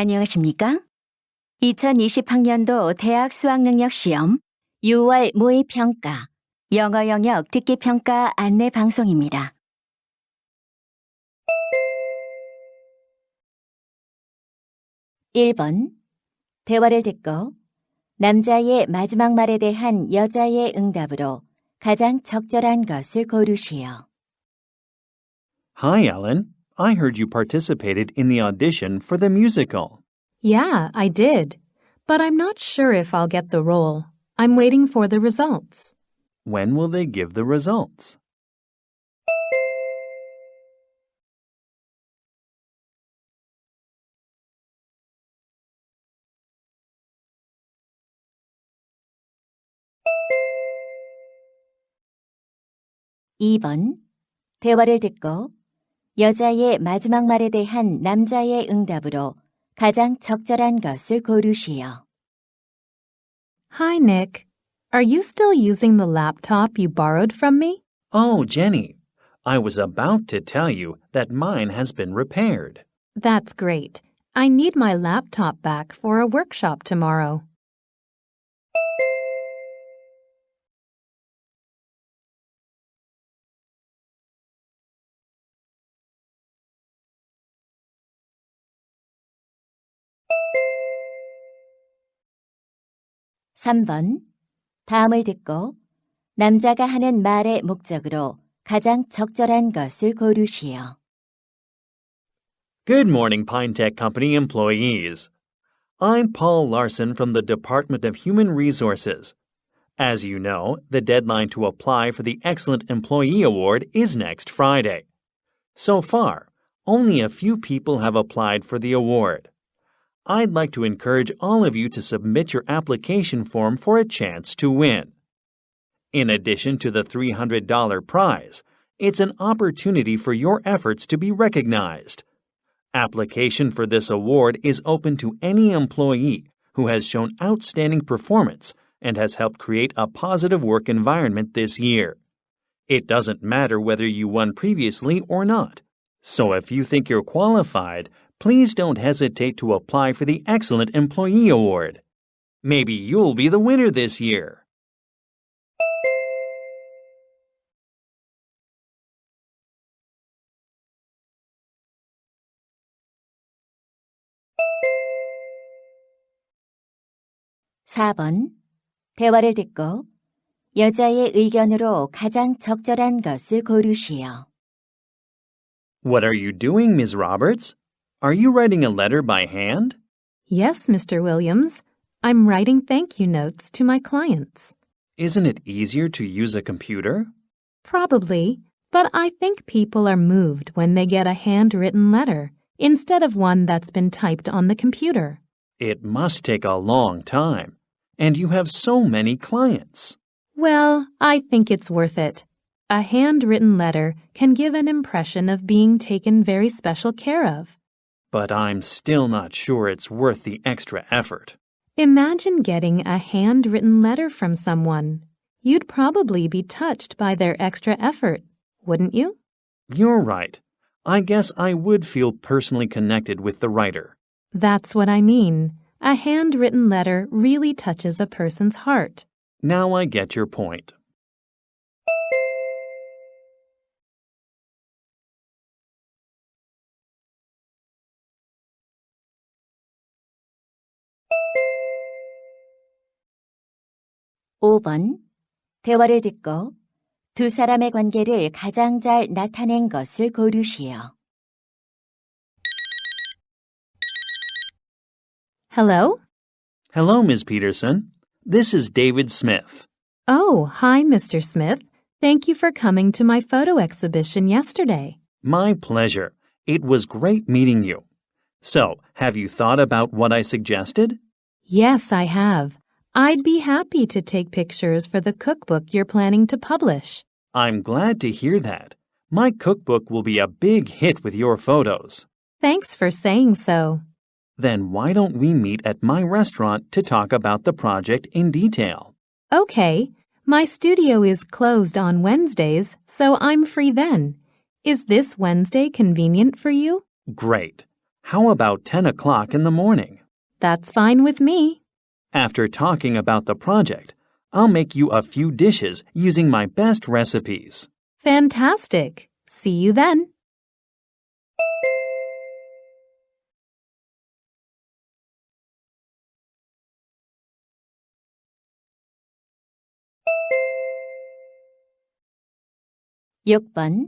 안녕하십니까? 2020학년도 대학 수학능력 시험 6월 모의평가 영어 영역 듣기 평가 안내 방송입니다. 1번 대화를 듣고 남자의 마지막 말에 대한 여자의 응답으로 가장 적절한 것을 고르시오. Hi, Ellen. I heard you participated in the audition for the musical. Yeah, I did. But I'm not sure if I'll get the role. I'm waiting for the results. When will they give the results? 이 번 대화를 듣고 여자의 마지막 말에 대한 남자의 응답으로 가장 적절한 것을 고르시오. Hi, Nick. Are you still using the laptop you borrowed from me? Oh, Jenny. I was about to tell you that mine has been repaired. That's great. I need my laptop back for a workshop tomorrow. 삼번 다음을 듣고 남자가 하는 말의 목적으로 가장 적절한 것을 고르시오. Good morning, Pine Tech Company employees. I'm Paul Larson from the Department of Human Resources. As you know, the deadline to apply for the Excellent Employee Award is next Friday. So far, only a few people have applied for the award. I'd like to encourage all of you to submit your application form for a chance to win. In addition to the $300 prize, it's an opportunity for your efforts to be recognized. Application for this award is open to any employee who has shown outstanding performance and has helped create a positive work environment this year. It doesn't matter whether you won previously or not. So if you think you're qualified, please don't hesitate to apply for the Excellent Employee Award. Maybe you'll be the winner this year. 사 번 대화를 듣고 여자의 의견으로 가장 적절한 것을 고르시오. What are you doing, Ms. Roberts? Are you writing a letter by hand? Yes, Mr. Williams. I'm writing thank you notes to my clients. Isn't it easier to use a computer? Probably, but I think people are moved when they get a handwritten letter instead of one that's been typed on the computer. It must take a long time. And you have so many clients. Well, I think it's worth it. A handwritten letter can give an impression of being taken very special care of. But I'm still not sure it's worth the extra effort. Imagine getting a handwritten letter from someone. You'd probably be touched by their extra effort, wouldn't you? You're right. I guess I would feel personally connected with the writer. That's what I mean. A handwritten letter really touches a person's heart. Now I get your point. 오 번 대화를 듣고 두 사람의 관계를 가장 잘 나타낸 것을 고르시오. Hello? Hello, Ms. Peterson. This is David Smith. Oh, hi, Mr. Smith. Thank you for coming to my photo exhibition yesterday. My pleasure. It was great meeting you. So, have you thought about what I suggested? Yes, I have. I'd be happy to take pictures for the cookbook you're planning to publish. I'm glad to hear that. My cookbook will be a big hit with your photos. Thanks for saying so. Then why don't we meet at my restaurant to talk about the project in detail? Okay. My studio is closed on Wednesdays, so I'm free then. Is this Wednesday convenient for you? Great. How about 10 o'clock in the morning? That's fine with me. After talking about the project, I'll make you a few dishes using my best recipes. Fantastic. See you then. 육 번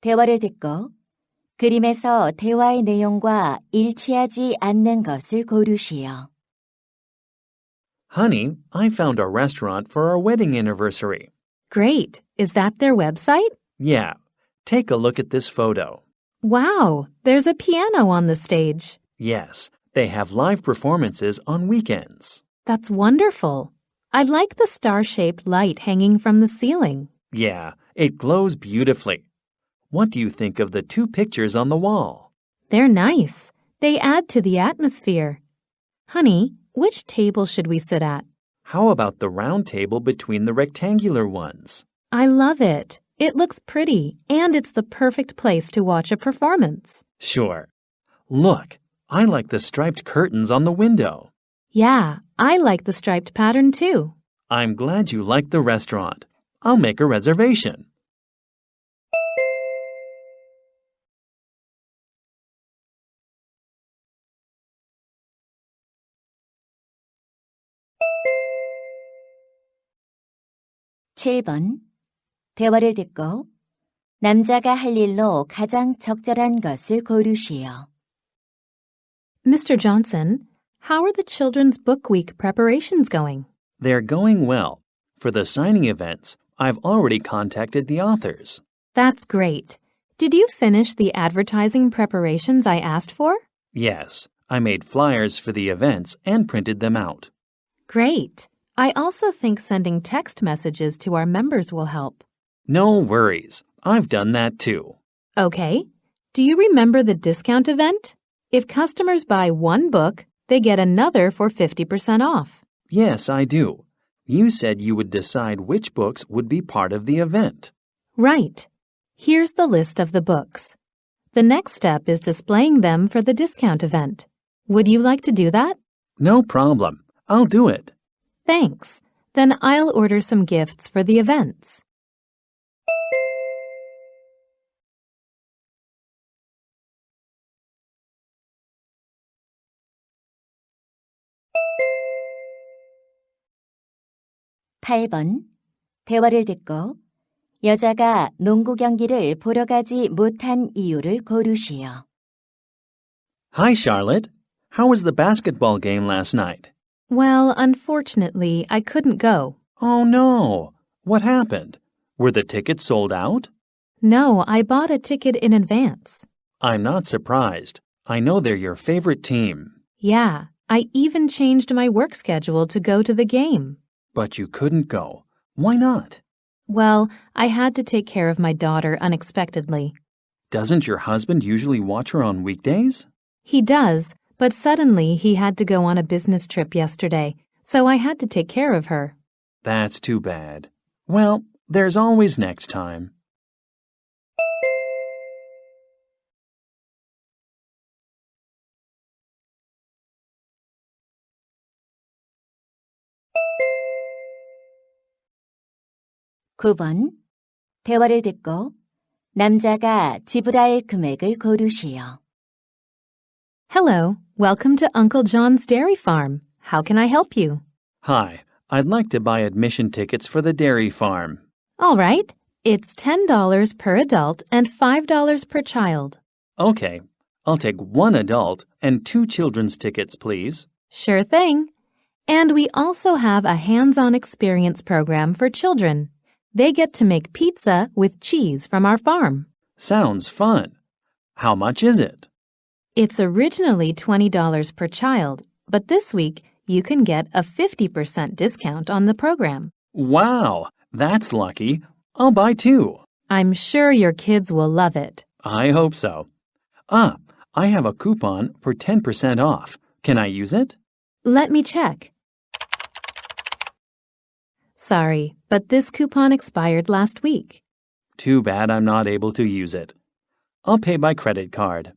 대화를 듣고 그림에서 대화의 내용과 일치하지 않는 것을 고르시오. Honey, I found a restaurant for our wedding anniversary. Great. Is that their website? Yeah, take a look at this photo. Wow, there's a piano on the stage. Yes, they have live performances on weekends. That's wonderful. I like the star shaped light hanging from the ceiling. Yeah, it glows beautifully. What do you think of the two pictures on the wall? They're nice. They add to the atmosphere. Honey, which table should we sit at? How about the round table between the rectangular ones? I love it. It looks pretty, and it's the perfect place to watch a performance. Sure. Look, I like the striped curtains on the window. Yeah, I like the striped pattern too. I'm glad you like the restaurant. I'll make a reservation. 칠 번 대화를 듣고 남자가 할 일로 가장 적절한 것을 고르시오. Mr. Johnson, how are the Children's Book Week preparations going? They're going well. For the signing events, I've already contacted the authors. That's great. Did you finish the advertising preparations I asked for? Yes, I made flyers for the events and printed them out. Great. I also think sending text messages to our members will help. No worries. I've done that too. Okay. Do you remember the discount event? If customers buy one book, they get another for 50% off. Yes, I do. You said you would decide which books would be part of the event. Right. Here's the list of the books. The next step is displaying them for the discount event. Would you like to do that? No problem. I'll do it. Thanks. Then I'll order some gifts for the events. 팔 번 대화를 듣고 여자가 농구 경기를 보러 가지 못한 이유를 고르시오. Hi, Charlotte. How was the basketball game last night? Well, unfortunately, I couldn't go. Oh no. What happened? Were the tickets sold out? No, I bought a ticket in advance. I'm not surprised. I know they're your favorite team. Yeah, I even changed my work schedule to go to the game. But you couldn't go. Why not? Well, I had to take care of my daughter unexpectedly. Doesn't your husband usually watch her on weekdays? He does, but suddenly he had to go on a business trip yesterday, so I had to take care of her. That's too bad. Well, there's always next time. 구 번 대화를 듣고 남자가 지불할 금액을 고르시오. Hello, welcome to Uncle John's Dairy Farm. How can I help you? Hi, I'd like to buy admission tickets for the dairy farm. All right, it's $10 per adult and $5 per child. Okay, I'll take one adult and two children's tickets, please. Sure thing. And we also have a hands on experience program for children. They get to make pizza with cheese from our farm. Sounds fun. How much is it? It's originally $20 per child, but this week you can get a 50% discount on the program. Wow, that's lucky. I'll buy two. I'm sure your kids will love it. I hope so. Ah, I have a coupon for 10% off. Can I use it? Let me check. Sorry, but this coupon expired last week. Too bad I'm not able to use it. I'll pay by credit card.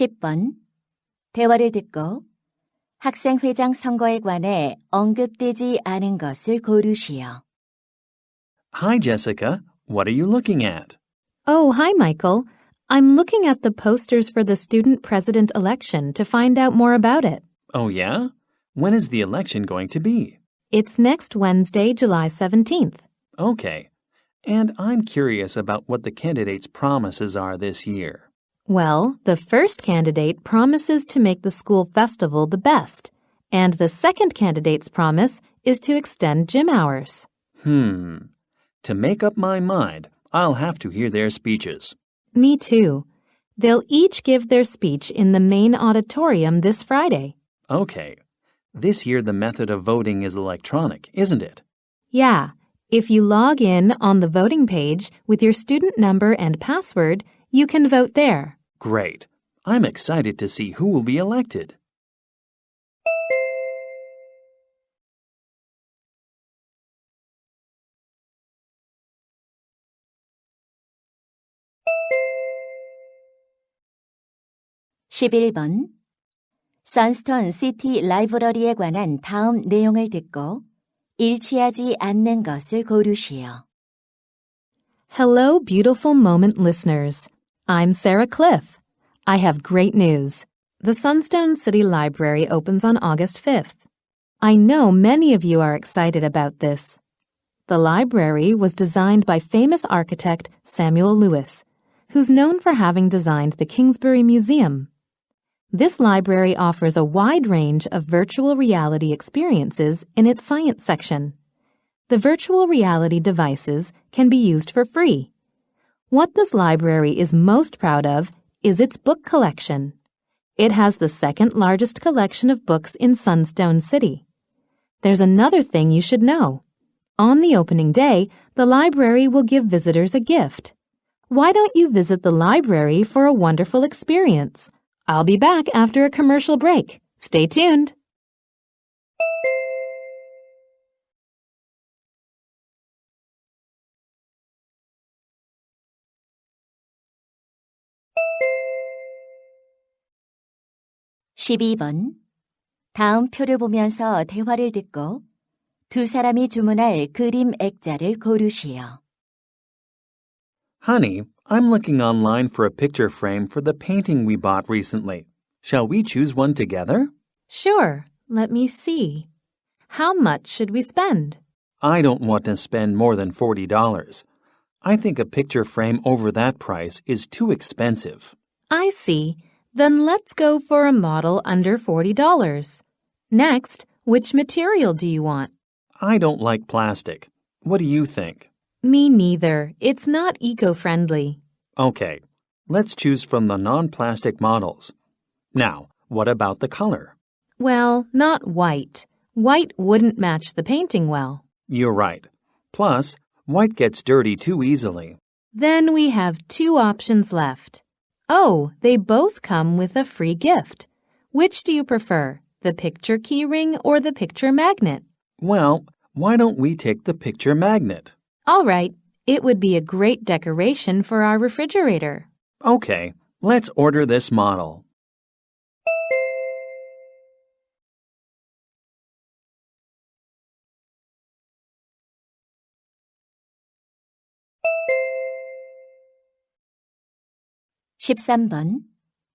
10번. 대화를 듣고 학생회장 선거에 관해 언급되지 않은 것을 고르시오. Hi, Jessica. What are you looking at? Oh, hi, Michael. I'm looking at the posters for the student president election to find out more about it. Oh, yeah? When is the election going to be? It's next Wednesday, July 17th. Okay. And I'm curious about what the candidates' promises are this year. Well, the first candidate promises to make the school festival the best, and the second candidate's promise is to extend gym hours. Hmm. To make up my mind, I'll have to hear their speeches. Me too. They'll each give their speech in the main auditorium this Friday. Okay. This year the method of voting is electronic, isn't it? Yeah, if you log in on the voting page with your student number and password, you can vote there. Great. I'm excited to see who will be elected. 십일 번 선스톤 시티 라이브러리에 관한 다음 내용을 듣고 일치하지 않는 것을 고르시오. Hello, beautiful moment listeners. I'm Sarah Cliff. I have great news. The Sunstone City Library opens on August 5th. I know many of you are excited about this. The library was designed by famous architect Samuel Lewis, who's known for having designed the Kingsbury Museum. This library offers a wide range of virtual reality experiences in its science section. The virtual reality devices can be used for free. What this library is most proud of is its book collection. It has the second largest collection of books in Sunstone City. There's another thing you should know. On the opening day, the library will give visitors a gift. Why don't you visit the library for a wonderful experience? I'll be back after a commercial break. Stay tuned. 십이 번 다음 표를 보면서 대화를 듣고 두 사람이 주문할 그림 액자를 고르시오. Honey, I'm looking online for a picture frame for the painting we bought recently. Shall we choose one together? Sure, let me see. How much should we spend? I don't want to spend more than $40. I think a picture frame over that price is too expensive. I see. Then let's go for a model under $40. Next, which material do you want? I don't like plastic. What do you think? Me neither. It's not eco friendly. Okay, let's choose from the non plastic models. Now, what about the color? Well, not white. White wouldn't match the painting well. You're right. Plus, white gets dirty too easily. Then we have two options left. Oh, they both come with a free gift. Which do you prefer, the picture keyring or the picture magnet? Well, why don't we take the picture magnet? All right, it would be a great decoration for our refrigerator. Okay, let's order this model. 십삼 번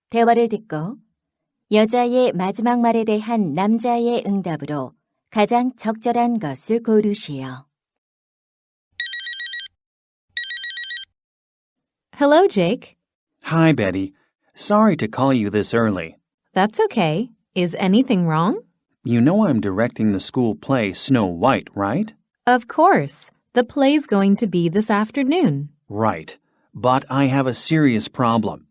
대화를 듣고 여자의 마지막 말에 대한 남자의 응답으로 가장 적절한 것을 고르시오. Hello, Jake. Hi, Betty. Sorry to call you this early. That's okay. Is anything wrong? You know I'm directing the school play Snow White, right? Of course. The play's going to be this afternoon. Right. But I have a serious problem.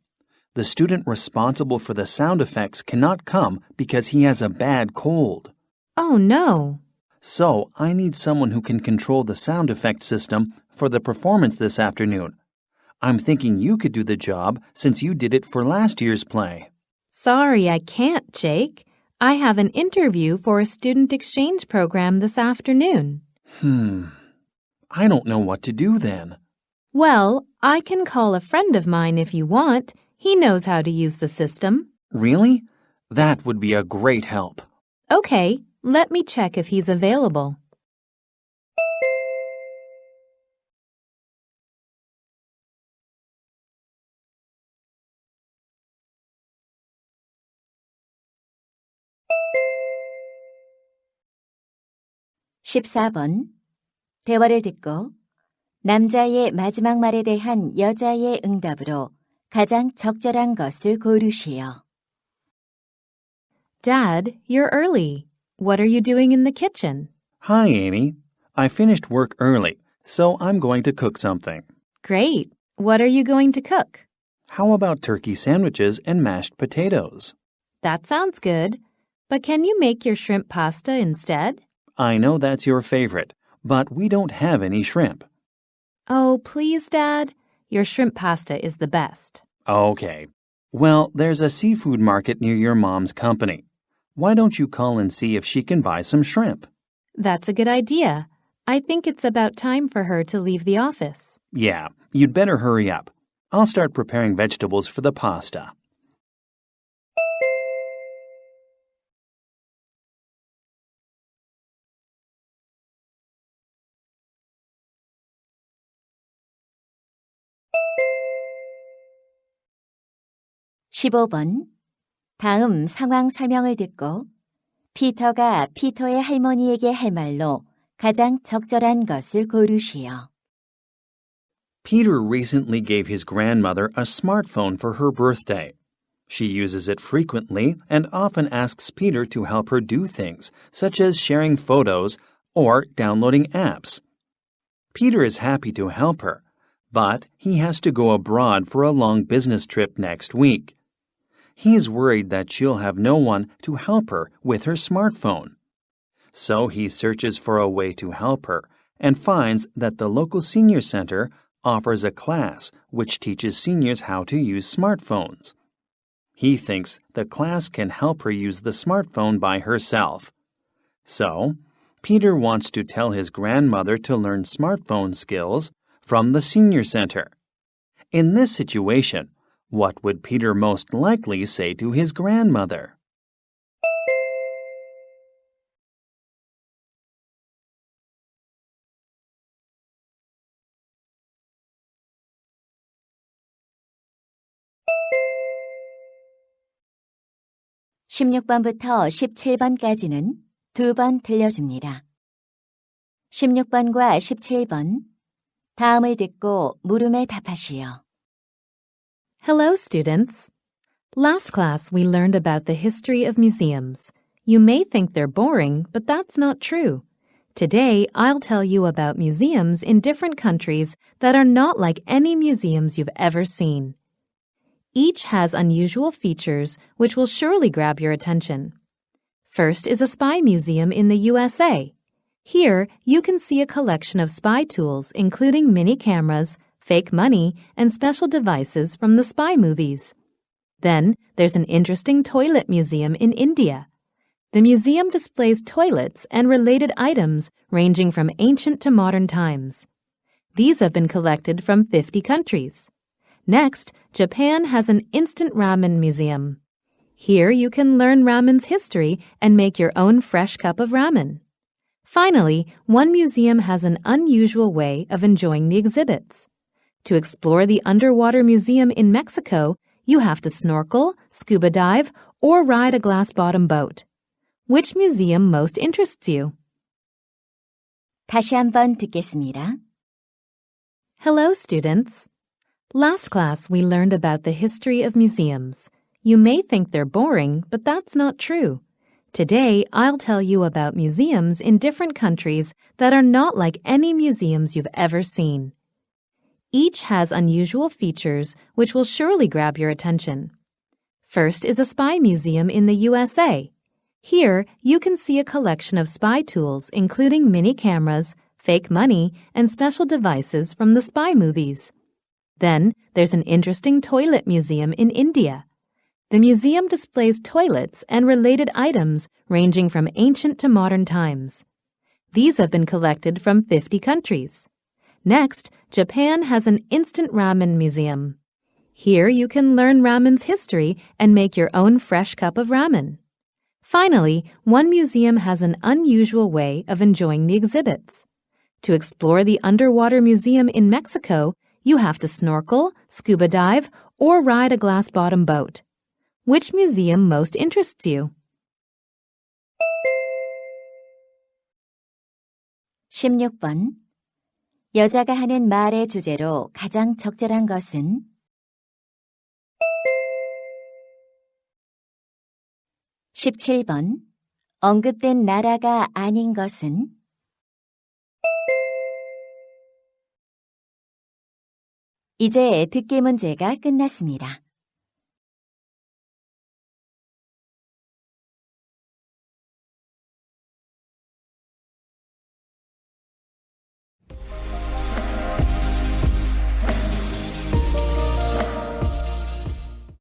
The student responsible for the sound effects cannot come because he has a bad cold. Oh, no. So I need someone who can control the sound effect system for the performance this afternoon. I'm thinking you could do the job since you did it for last year's play. Sorry, I can't, Jake. I have an interview for a student exchange program this afternoon. Hmm. I don't know what to do then. Well, I can call a friend of mine if you want. He knows how to use the system. Really? That would be a great help. Okay, let me check if he's available. 십사 번 대화를 듣고 남자의 마지막 말에 대한 여자의 응답으로 가장 적절한 것을 고르시오. Dad, you're early. What are you doing in the kitchen? Hi, Amy. I finished work early, so I'm going to cook something. Great. What are you going to cook? How about turkey sandwiches and mashed potatoes? That sounds good. But can you make your shrimp pasta instead? I know that's your favorite, but we don't have any shrimp. Oh, please, Dad. Your shrimp pasta is the best. Okay. Well, there's a seafood market near your mom's company. Why don't you call and see if she can buy some shrimp? That's a good idea. I think it's about time for her to leave the office. Yeah, you'd better hurry up. I'll start preparing vegetables for the pasta. 십오 번 다음 상황 설명을 듣고 피터가 피터의 할머니에게 할 말로 가장 적절한 것을 고르시오. Peter recently gave his grandmother a smartphone for her birthday. She uses it frequently and often asks Peter to help her do things, such as sharing photos or downloading apps. Peter is happy to help her, but he has to go abroad for a long business trip next week. He's worried that she'll have no one to help her with her smartphone. So he searches for a way to help her and finds that the local senior center offers a class which teaches seniors how to use smartphones. He thinks the class can help her use the smartphone by herself. So, Peter wants to tell his grandmother to learn smartphone skills from the senior center. In this situation, what would Peter most likely say to his grandmother? 십육 번부터 십칠 번까지는 두 번 들려줍니다. 십육 번과 십칠 번 다음을 듣고 물음에 답하시오. Hello, students. Last class, we learned about the history of museums. You may think they're boring, but that's not true. Today, I'll tell you about museums in different countries that are not like any museums you've ever seen. Each has unusual features which will surely grab your attention. First is a spy museum in the USA. Here, you can see a collection of spy tools, including mini cameras, fake money, and special devices from the spy movies. Then, there's an interesting toilet museum in India. The museum displays toilets and related items ranging from ancient to modern times. These have been collected from 50 countries. Next, Japan has an instant ramen museum. Here you can learn ramen's history and make your own fresh cup of ramen. Finally, one museum has an unusual way of enjoying the exhibits. To explore the underwater museum in Mexico, you have to snorkel, scuba dive, or ride a glass bottom boat. Which museum most interests you? 다시 한번 듣겠습니다. Hello, students. Last class, we learned about the history of museums. You may think they're boring, but that's not true. Today, I'll tell you about museums in different countries that are not like any museums you've ever seen. Each has unusual features which will surely grab your attention. First is a spy museum in the USA. Here, you can see a collection of spy tools, including mini cameras, fake money, and special devices from the spy movies. Then, there's an interesting toilet museum in India. The museum displays toilets and related items ranging from ancient to modern times. These have been collected from 50 countries. Next, Japan has an instant ramen museum. Here you can learn ramen's history and make your own fresh cup of ramen. Finally, one museum has an unusual way of enjoying the exhibits. To explore the underwater museum in Mexico, you have to snorkel, scuba dive, or ride a glass bottom boat. Which museum most interests you? 16번. 여자가 하는 말의 주제로 가장 적절한 것은 17번. 언급된 나라가 아닌 것은 이제 듣기 문제가 끝났습니다.